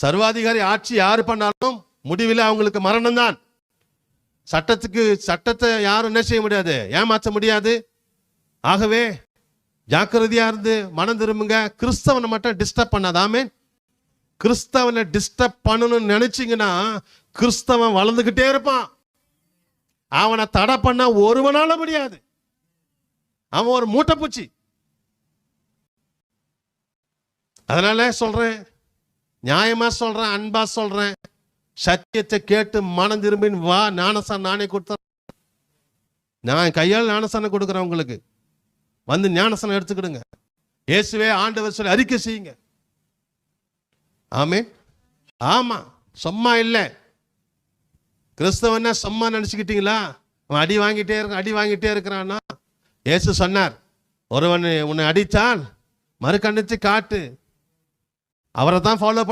சர்வாதிகாரி ஆட்சி யார் பண்ணாலும் முடிவில் அவங்களுக்கு மரணம் தான் சட்டத்துக்கு சட்டத்தை யாரும் என்ன செய்ய முடியாது ஏமாற்ற முடியாது. ஆகவே ஜாக்கிரதையா இருந்து மனம் திரும்புங்க. கிறிஸ்தவனை மட்டும் டிஸ்டர்ப் பண்ணாதாமே கிறிஸ்தவனை டிஸ்டர்ப் பண்ணணும்னு நினைச்சிங்கன்னா கிறிஸ்தவன் வளர்ந்துக்கிட்டே இருப்பான். அவனை தடை பண்ண ஒருவனால முடியாது. அவன் ஒரு மூட்டைப்பூச்சி. அதனால சொல்றேன் நியாயமா சொல்றேன் அன்பா சொல்றேன். சத்தியத்தை கேட்டு மனம் திரும்பின்னு வா ஞானசான் நானே கொடுத்தேன் நான் கையால் ஞானசானை கொடுக்குறேன் உங்களுக்கு. வந்து ஞானசானம் எடுத்துக்கிடுங்க. இயேசுவே ஆண்டவர் சொல்லி அறிக்கை செய்யுங்க. ஆமே ஆமா சும்மா இல்லை. கிறிஸ்தவன்னா சும்மா நினச்சிக்கிட்டீங்களா? அவன் அடி வாங்கிட்டே இருக்க அடி வாங்கிட்டே இருக்கிறான்னா? இயேசு சொன்னார் ஒருவன் உன்னை அடித்தால் மறுக்கணித்து காட்டு. அவரை தான் ஃபாலோ பண்ணி